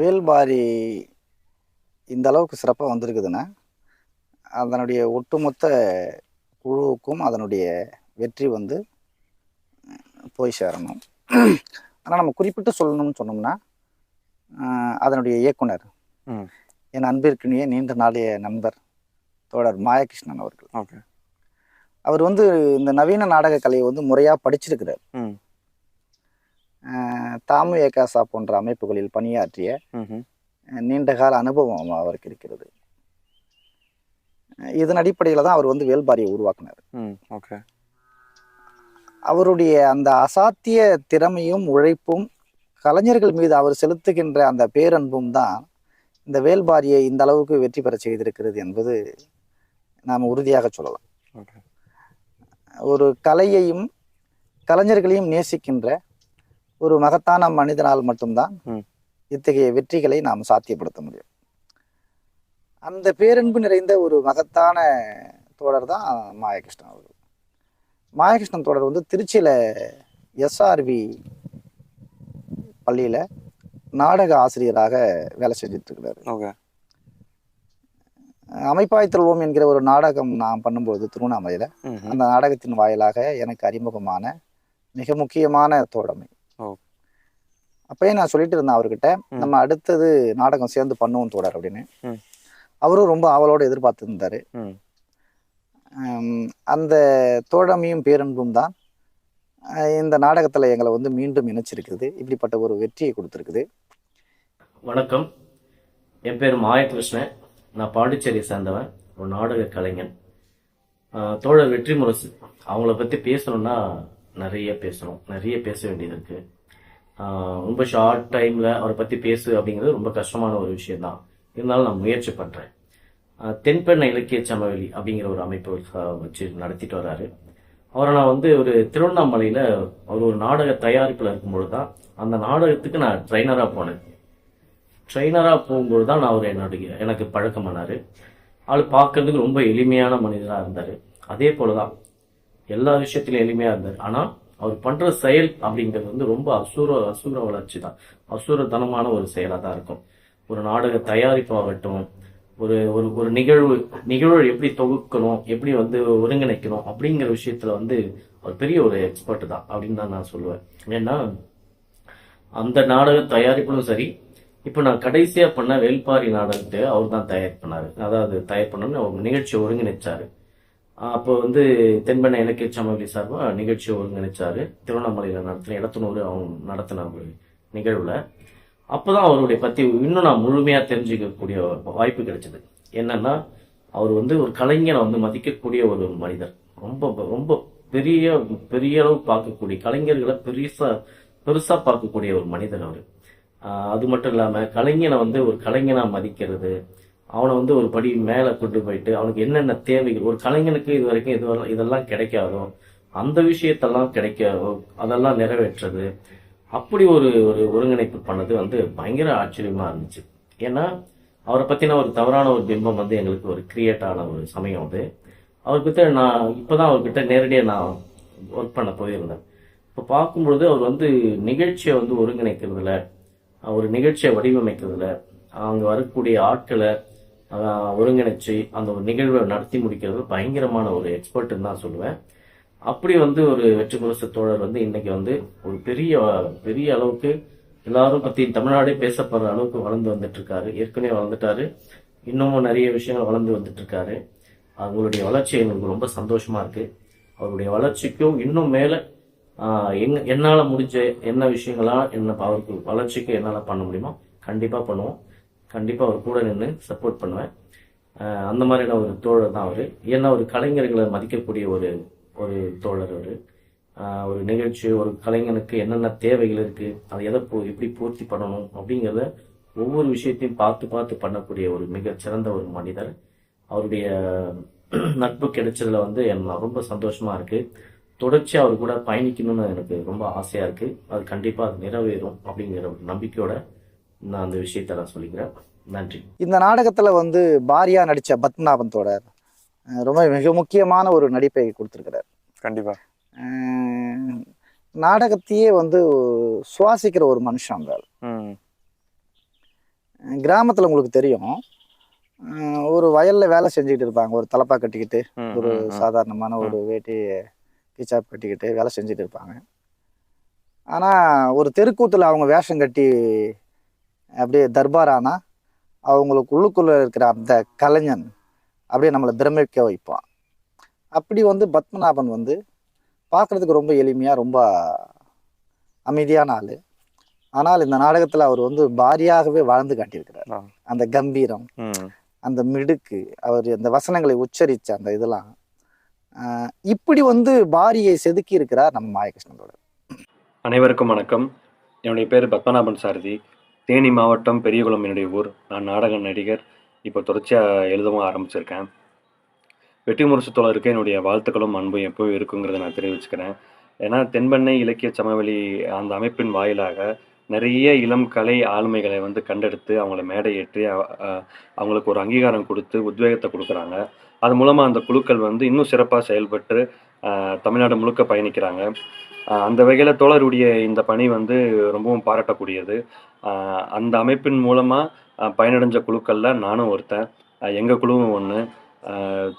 வேல்பாரி இந்த அளவுக்கு சிறப்பாக வந்திருக்குதுன்னா அதனுடைய ஒட்டுமொத்த குழுவுக்கும் அதனுடைய வெற்றி வந்து போய் சேரணும். ஆனால் நம்ம குறிப்பிட்டு சொல்லணும்னு சொன்னோம்னா அதனுடைய இயக்குனர். என் அன்பிற்கினிய நீண்ட நாளைய நண்பர் தோழர் மாயகிருஷ்ணன் அவர்கள். ஓகே. அவர் வந்து இந்த நவீன நாடக கலையை வந்து முறையாக படிச்சிருக்கிறார். தாமு ஏகாசா போன்ற அமைப்புகளில் பணியாற்றிய. நீண்டகால அனுபவம் அவருக்கு இருக்கிறது. இதன் அடிப்படையில் தான் அவர் வந்து வேல்பாரியை உருவாக்குனார். ஓகே. அவருடைய அந்த அசாத்திய திறமையும் உழைப்பும் கலைஞர்கள் மீது அவர் செலுத்துகின்ற அந்த பேரன்பும் தான் இந்த வேல்பாரியை இந்த அளவுக்கு வெற்றி பெற செய்திருக்கிறது என்பது நாம் உறுதியாக சொல்லலாம். ஒரு கலையையும் கலைஞர்களையும் நேசிக்கின்ற ஒரு மகத்தான மனிதனால் மட்டும்தான். இத்தகைய வெற்றிகளை நாம் சாத்தியப்படுத்த முடியும் அந்த பேரன்பு நிறைந்த ஒரு மகத்தான தோழர் தான் மாயகிருஷ்ணன் அவர்கள் மாயகிருஷ்ணன் தோழர் வந்து திருச்சியில் எஸ்ஆர்வி பள்ளியில் நாடக ஆசிரியராக வேலை செஞ்சுட்டு இருக்கிறாரு ஓகே அமைப்பாய் திருவோம் என்கிற ஒரு நாடகம் நான் பண்ணும்போது திருவண்ணாமலையில். அந்த நாடகத்தின் வாயிலாக எனக்கு அறிமுகமான மிக முக்கியமான தோழமை. அப்பயே நான் சொல்லிட்டு இருந்தேன் அவர்கிட்ட. நம்ம அடுத்தது நாடகம் சேர்ந்து பண்ணுவோம் தோழர் அப்படின்னு. ம். அவரும் ரொம்ப ஆவலோடு எதிர்பார்த்து இருந்தாரு ம். ஹம், அந்த தோழமையும் பேரன்பும் தான் இந்த நாடகத்துல எங்களை வந்து மீண்டும் இணைச்சிருக்குது. இப்படிப்பட்ட ஒரு வெற்றியை கொடுத்துருக்குது. வணக்கம். என் பேர் மாயகிருஷ்ணன். நான் பாண்டிச்சேரியை சேர்ந்தவன். ஒரு நாடக கலைஞன். தோழர் வெற்றி முரசு அவங்கள பற்றி பேசணும்னா நிறைய பேசணும். நிறைய பேச வேண்டியது இருக்கு. ஆஹ் ரொம்ப ஷார்ட் டைமில் அவரை பற்றி பேசு அப்படிங்கிறது ரொம்ப கஷ்டமான ஒரு விஷயம்தான். இருந்தாலும் நான் முயற்சி பண்ணுறேன் தென்பெண்ண இலக்கிய சமவெளி அப்படிங்கிற ஒரு அமைப்பு வச்சு நடத்திட்டு வராரு. அவரை நான் வந்து ஒரு திருவண்ணாமலையில் அவர் ஒரு நாடக தயாரிப்பில் இருக்கும்பொழுது தான் அந்த நாடகத்துக்கு நான் ட்ரைனராக போனேன். ட்ரெயினராக போகும்போது தான் நான் அவர் என்னுடைய எனக்கு பழக்கமானார். ஆள் பார்க்கறதுக்கு ரொம்ப எளிமையான மனிதராக இருந்தார். அதே போல தான் எல்லா விஷயத்திலும் எளிமையாக இருந்தார். ஆனால் அவர் பண்ணுற செயல் அப்படிங்கிறது வந்து ரொம்ப அசூர அசூர வளர்ச்சி தான். அசூரத்தனமான ஒரு செயலாக தான் இருக்கும். ஒரு நாடக தயாரிப்பாகட்டும் ஒரு ஒரு ஒரு நிகழ்வு நிகழ்வு எப்படி தொகுக்கணும் எப்படி வந்து ஒருங்கிணைக்கணும் அப்படிங்கிற விஷயத்துல வந்து அவர் பெரிய ஒரு எக்ஸ்பர்ட் தான் அப்படின்னு தான் நான் சொல்லுவேன். ஏன்னா அந்த நாடக தயாரிப்பிலும் சரி இப்போ நான் கடைசியாக பண்ண வேல்பாரி நாடகத்தை அவர் தான் தயார் பண்ணார். அதாவது தயார் பண்ணணும்னு அவர் நிகழ்ச்சி ஒருங்கிணைச்சாரு. அப்போ வந்து தென்பெண்ணை இலக்கிய சமவெளி சார்பா நிகழ்ச்சி ஒருங்கிணைச்சாரு. திருவண்ணாமலையில் நடத்தின இடத்துனூர் அவங்க நடத்தின ஒரு அப்போ தான் அவருடைய பற்றி இன்னும் நான் முழுமையாக தெரிஞ்சுக்கக்கூடிய வாய்ப்பு கிடைச்சது. என்னன்னா அவர் வந்து ஒரு கலைஞரை வந்து மதிக்கக்கூடிய ஒரு மனிதர். ரொம்ப ரொம்ப பெரிய பெரிய அளவு பார்க்கக்கூடிய கலைஞர்களை பெருசா பெருசாக பார்க்கக்கூடிய ஒரு மனிதர் அவர். அது மட்டும் இல்லாமல் கலைஞனை வந்து ஒரு கலைஞனாக மதிக்கிறது அவனை வந்து ஒரு படி மேலே கொண்டு போயிட்டு அவனுக்கு என்னென்ன தேவைகள் ஒரு கலைஞனுக்கு இது வரைக்கும் இது இதெல்லாம் கிடைக்காதோ அந்த விஷயத்தெல்லாம் கிடைக்க அதெல்லாம் நிறைவேற்றுறது அப்படி ஒரு ஒரு ஒருங்கிணைப்பு பண்ணது வந்து பயங்கர ஆச்சரியமாக இருந்துச்சு. ஏன்னா அவரை பற்றின ஒரு தவறான ஒரு பிம்பம் வந்து எங்களுக்கு ஒரு கிரியேட் ஆன ஒரு சமயம் அது. அவர்கிட்ட நான் இப்போ தான் அவர்கிட்ட நேரடியாக நான் ஒர்க் பண்ண போயிருந்தேன். இப்போ பார்க்கும்பொழுது அவர் வந்து நிகழ்ச்சியை வந்து ஒருங்கிணைக்கிறதுல ஒரு நிகழ்ச்சியை வடிவமைக்கிறதுல அங்கே வரக்கூடிய ஆட்களை ஒருங்கிணைச்சு அந்த ஒரு நிகழ்வை நடத்தி முடிக்கிறது பயங்கரமான ஒரு எக்ஸ்பர்ட்னு தான் சொல்லுவேன். அப்படி வந்து ஒரு வெற்றி முரசு தோழர் வந்து இன்னைக்கு வந்து ஒரு பெரிய பெரிய அளவுக்கு எல்லாரும் பத்தி தமிழ்நாடே பேசப்படுற அளவுக்கு வளர்ந்து வந்துட்டு இருக்காரு ஏற்கனவே வளர்ந்துட்டாரு. இன்னமும் நிறைய விஷயங்கள் வளர்ந்து வந்துட்டு இருக்காரு அவங்களுடைய வளர்ச்சி எங்களுக்கு ரொம்ப சந்தோஷமா இருக்கு. அவருடைய வளர்ச்சிக்கும் இன்னும் மேல ஆஹ், என்னால் முடிஞ்ச என்ன விஷயங்களா என்ன அவருக்கு வளர்ச்சிக்கு என்னால் பண்ண முடியுமோ கண்டிப்பா பண்ணுவோம். கண்டிப்பாக அவர் கூட நின்று சப்போர்ட் பண்ணுவேன். அந்த மாதிரியான ஒரு தோழர் தான் அவர். ஏன்னா ஒரு கலைஞர்களை மதிக்கக்கூடிய ஒரு ஒரு தோழர் அவர். ஒரு நிகழ்ச்சி ஒரு கலைஞனுக்கு என்னென்ன தேவைகள் இருக்குது அதை எதை போ எப்படி பூர்த்தி பண்ணணும் அப்படிங்கிறத ஒவ்வொரு விஷயத்தையும் பார்த்து பார்த்து பண்ணக்கூடிய ஒரு மிக சிறந்த ஒரு மனிதர். அவருடைய நட்பு கிடைச்சதுல வந்து எனக்கு ரொம்ப சந்தோஷமாக இருக்குது தொடர்ச்சி அவர் கூட பயணிக்கணும்னு எனக்கு ரொம்ப ஆசையாக இருக்குது அது கண்டிப்பாக அது நிறைவேறும் அப்படிங்கிற ஒரு நம்பிக்கையோட நான் அந்த விஷயத்தை நான் சொல்லிக்கிறேன். நன்றி. இந்த நாடகத்துல வந்து பாரியா நடிச்ச பத்மநாபன் தோழர் அஹ், ரொம்ப மிக முக்கியமான ஒரு நடிப்பை கொடுத்துருக்கிறார். கண்டிப்பா. அஹ், நாடகத்தையே வந்து சுவாசிக்கிற ஒரு மனுஷன் அந்த கிராமத்தில் உங்களுக்கு தெரியும். ஒரு வயலில் வேலை செஞ்சுக்கிட்டு இருப்பாங்க. ஒரு தலப்பா கட்டிக்கிட்டு ஒரு. சாதாரணமான ஒரு வேட்டி கிச்சாப் கட்டிக்கிட்டு வேலை செஞ்சுட்டு இருப்பாங்க. ஆனால் ஒரு தெருக்கூத்தில் அவங்க வேஷம் கட்டி அப்படியே தர்பாரானா அவங்களுக்கு உள்ளுக்குள்ளே இருக்கிற அந்த கலைஞன் அப்படியே நம்மளை பிரமிக்க வைப்பான். அப்படி வந்து பத்மநாபன் வந்து பார்க்குறதுக்கு ரொம்ப எளிமையாக ரொம்ப அமைதியான ஆள். ஆனால் இந்த நாடகத்தில் அவர் வந்து பாரியாகவே வாழ்ந்து காட்டியிருக்கிறார். அந்த கம்பீரம். அந்த மிடுக்கு அவர் அந்த வசனங்களை உச்சரித்த அந்த இதெல்லாம் இப்படி வந்து பாரியை செதுக்கி இருக்கிறார் நம்ம மாயகிருஷ்ணனோட அனைவருக்கும் வணக்கம். என்னுடைய பேர் பத்மநாபன் சாரதி. தேனி மாவட்டம் பெரியகுளம் என்னுடைய ஊர். நான் நாடக நடிகர். இப்போ தொடர்ச்சியாக எழுதவும் ஆரம்பிச்சிருக்கேன். வெற்றி முரசு தோழருக்கு என்னுடைய வாழ்த்துக்களும் அன்பும் எப்பவும் இருக்குங்கிறத நான் தெரிவிச்சுக்கிறேன். ஏன்னா தென்பெண்ணை இலக்கிய சமவெளி அந்த அமைப்பின் வாயிலாக நிறைய இளம் கலை ஆளுமைகளை வந்து கண்டெடுத்து அவங்கள மேடையேற்றி அவங்களுக்கு ஒரு அங்கீகாரம் கொடுத்து உத்வேகத்தை கொடுக்குறாங்க. அது மூலமாக அந்த குழுக்கள் வந்து இன்னும் சிறப்பாக செயல்பட்டு தமிழ்நாடு முழுக்க பயணிக்கிறாங்க. அந்த வகையில் தோழருடைய இந்த பணி வந்து ரொம்பவும் பாராட்டக்கூடியது. அந்த அமைப்பின் மூலமாக பயனடைஞ்ச குழுக்களில் நானும் ஒருத்தன். எங்கள் குழுவும் ஒன்று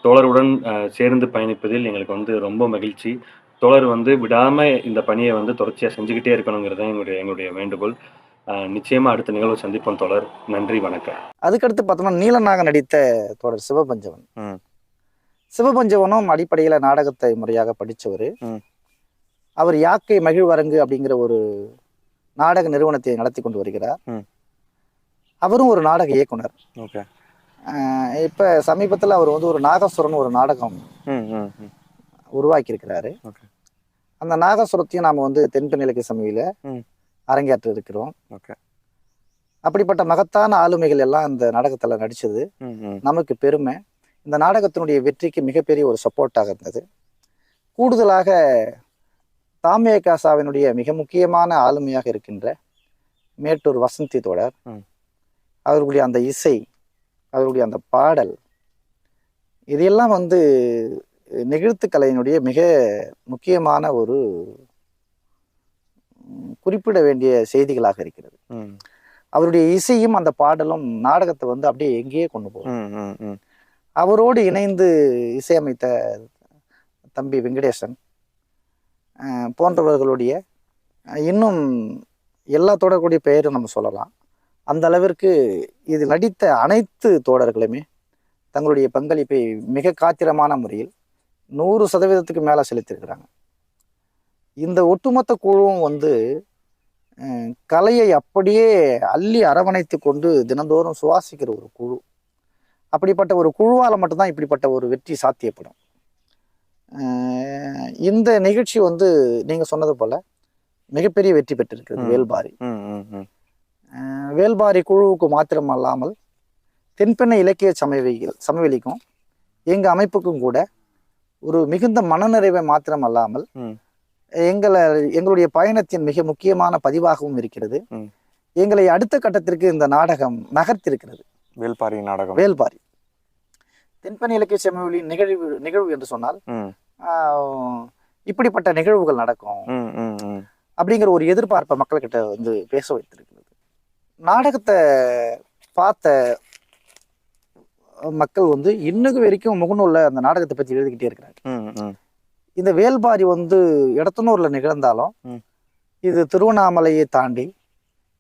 தோழருடன் சேர்ந்து பயணிப்பதில் எங்களுக்கு வந்து ரொம்ப மகிழ்ச்சி. தோழர் வந்து விடாமல் இந்த பணியை வந்து தொடர்ச்சியாக செஞ்சுக்கிட்டே இருக்கணுங்கிறது தான் எங்களுடைய எங்களுடைய வேண்டுகோள். நிச்சயமாக அடுத்த நிகழ்வு சந்திப்போம் தோழர். நன்றி வணக்கம். அதுக்கடுத்து பார்த்தோம்னா நீலநாக நடித்த தொடர் சிவபஞ்சவன். சிவபஞ்சவனும் அடிப்படையில் நாடகத்தை முறையாக படித்தவர். அவர் யாக்கை மகிழ்வரங்கு அப்படிங்கிற ஒரு நாடக நிறுவனத்தை நடத்தி கொண்டு வருகிறார். அவரும் ஒரு நாடக இயக்குனர். இப்ப சமீபத்தில் அவர் வந்து ஒரு நாகசுரன் ஒரு நாடகம் உருவாக்கி இருக்கிறாரு ஓகே. அந்த நாகசுரத்தையும் நாம வந்து தென்பெண் இலக்கிய சமையல. அரங்கேற்ற இருக்கிறோம் ஓகே. அப்படிப்பட்ட மகத்தான ஆளுமைகள் எல்லாம் இந்த நாடகத்துல நடிச்சது. நமக்கு பெருமை. இந்த நாடகத்தினுடைய வெற்றிக்கு மிகப்பெரிய ஒரு சப்போர்ட்டாக இருந்தது. கூடுதலாக தாமியகாசாவினுடைய மிக முக்கியமான ஆளுமையாக இருக்கின்ற மேட்டூர் வசந்தி தொடர். அவர்களுடைய அந்த இசை அவர்களுடைய அந்த பாடல் இதெல்லாம் வந்து நெகிழ்த்து கலையினுடைய மிக முக்கியமான ஒரு குறிப்பிட வேண்டிய செய்திகளாக இருக்கிறது. அவருடைய இசையும் அந்த பாடலும் நாடகத்தை வந்து அப்படியே எங்கேயே கொண்டு போகும் அவரோடு இணைந்து இசையமைத்த தம்பி வெங்கடேசன் போன்றவர்களுடைய இன்னும் எல்லா தொடர்களுடைய பெயரும் நம்ம சொல்லலாம். அந்த அளவிற்கு இது நடித்த அனைத்து தோடர்களுமே தங்களுடைய பங்களிப்பை மிக காத்திரமான முறையில் நூறு சதவீதத்துக்கு மேலே செலுத்தியிருக்கிறாங்க. இந்த ஒட்டுமொத்த குழுவும் வந்து கலையை அப்படியே அள்ளி அரவணைத்து கொண்டு தினந்தோறும் சுவாசிக்கிற ஒரு குழு. அப்படிப்பட்ட ஒரு குழுவால் மட்டும்தான் இப்படிப்பட்ட ஒரு வெற்றி சாத்தியப்படும். இந்த நிகழ்ச்சி வந்து நீங்க சொன்னது போல மிகப்பெரிய வெற்றி பெற்றிருக்கிறது. வேல்பாரி. வேல்பாரி குழுவுக்கு மாத்திரம் அல்லாமல் தென்பெண்ணை இலக்கிய சமவெளிகள் சமவெளிக்கும் எங்க அமைப்புக்கும் கூட ஒரு மிகுந்த மனநிறைவை மாத்திரம் அல்லாமல். எங்களை எங்களுடைய பயணத்தின் மிக முக்கியமான பதிவாகவும் இருக்கிறது. எங்களை அடுத்த கட்டத்திற்கு இந்த நாடகம் நகர்த்திருக்கிறது. வேல்பாரி நாடகம். வேல்பாரி. தென்பெண் இலக்கிய சமவெளி நிகழ்வு நிகழ்வு என்று சொன்னால் இப்படிப்பட்ட நிகழ்வுகள் நடக்கும். ம் ம் ம். அப்படிங்கிற ஒரு எதிர்பார்ப்பை மக்கள்கிட்ட வந்து பேச வைத்திருக்கிறது. நாடகத்தை பார்த்த மக்கள் வந்து இன்னும் வரைக்கும் முகநூல்ல அந்த நாடகத்தை பற்றி எழுதிக்கிட்டே இருக்கிறாங்க. ம் ம். இந்த வேல்பாரி வந்து இடத்தனூர்ல நிகழ்ந்தாலும். இது திருவண்ணாமலையை தாண்டி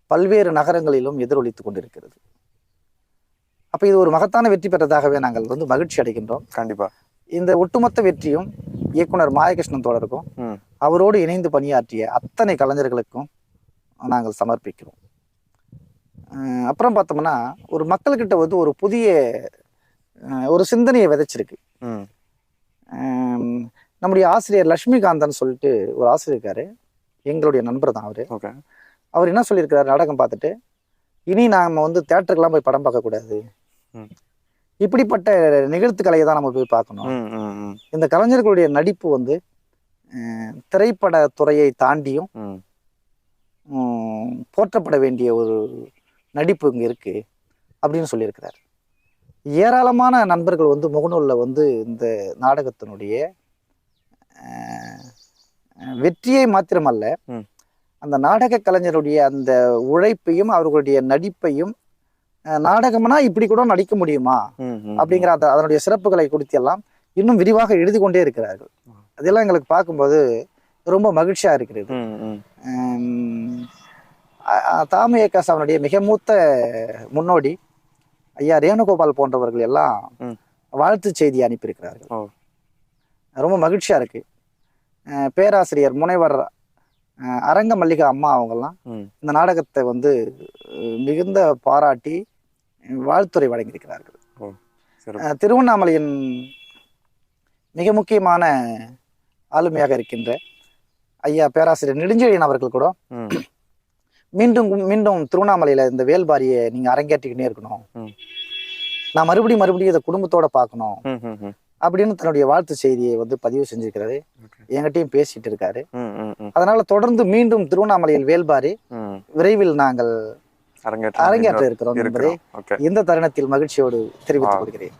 பல்வேறு நகரங்களிலும் எதிரொலித்துக் கொண்டிருக்கிறது. அப்ப இது ஒரு மகத்தான வெற்றி பெற்றதாகவே நாங்கள் வந்து மகிழ்ச்சி அடைகின்றோம். கண்டிப்பா. இந்த ஒட்டுமொத்த வெற்றியும் இயக்குனர் மாயகிருஷ்ணன் தோழருக்கும் ம். அவரோடு இணைந்து பணியாற்றிய அத்தனை கலைஞர்களுக்கும் நாங்கள் சமர்ப்பிக்கிறோம். அப்புறம் பார்த்தோம்னா ஒரு மக்கள்கிட்ட வந்து ஒரு புதிய ஒரு சிந்தனையை விதைச்சிருக்கு. நம்முடைய ஆசிரியர் லட்சுமிகாந்தன் சொல்லிட்டு ஒரு ஆசிரியர் இருக்காரு. எங்களுடைய நண்பர் தான் அவரு. அவர் என்ன சொல்லியிருக்கிறார்? நாடகம் பார்த்துட்டு இனி நாம வந்து தேட்டருக்கெல்லாம் போய் படம் பார்க்கக்கூடாது. இப்படிப்பட்ட நிகழ்த்து கலையை தான் நம்ம போய் பார்க்கணும். இந்த கலைஞர்களுடைய நடிப்பு வந்து திரைப்பட துறையை தாண்டியும் போற்றப்பட வேண்டிய ஒரு நடிப்பு இங்கே இருக்கு அப்படின்னு சொல்லியிருக்கிறார். ஏராளமான நண்பர்கள் வந்து முகநூலில் வந்து இந்த நாடகத்தினுடைய வெற்றியை மாத்திரமல்ல. அந்த நாடக கலைஞருடைய அந்த உழைப்பையும் அவர்களுடைய நடிப்பையும் நாடகம்னா இப்படி கூட நடிக்க முடியுமா? அப்படிங்கிற அந்த அதனுடைய சிறப்புகளை குறித்து எல்லாம் இன்னும் விரிவாக எழுதி கொண்டே இருக்கிறார்கள். அதெல்லாம் எங்களுக்கு பார்க்கும்போது ரொம்ப மகிழ்ச்சியா இருக்கிறது. தாமியக்காஸ் அவனுடைய மிக மூத்த முன்னோடி ஐயா ரேணுகோபால் போன்றவர்கள் எல்லாம். வாழ்த்து செய்தி அனுப்பியிருக்கிறார்கள். ரொம்ப மகிழ்ச்சியா இருக்கு. பேராசிரியர் முனைவர் அரங்க மல்லிகா அம்மா அவங்கெல்லாம். இந்த நாடகத்தை வந்து மிகுந்த பாராட்டி அஹ் வாழ்த்துரை வழங்கியிருக்கிறார்கள் திருவண்ணாமலையின் மிக முக்கியமான ஆளுமையாக இருக்கின்ற ஐயா பேராசிரியர் நெடுஞ்செழியன் அவர்கள் கூட மீண்டும் மீண்டும் திருவண்ணாமலையில இந்த வேல்பாரியை நீங்க அரங்கேற்றிக்கிட்டே இருக்கணும். நான் மறுபடியும் மறுபடியும் இதை குடும்பத்தோட பார்க்கணும். அப்படின்னு தன்னுடைய வாழ்த்து செய்தியை வந்து பதிவு செஞ்சிருக்கிறாரு. என்கிட்டயும் பேசிட்டு இருக்காரு அதனால தொடர்ந்து மீண்டும் திருவண்ணாமலையில் வேல்பாரி. விரைவில் நாங்கள் அரங்கேற்ற இருக்கிறோம் என்பதை இந்த தருணத்தில் மகிழ்ச்சியோடு தெரிவித்துக். கொள்கிறேன்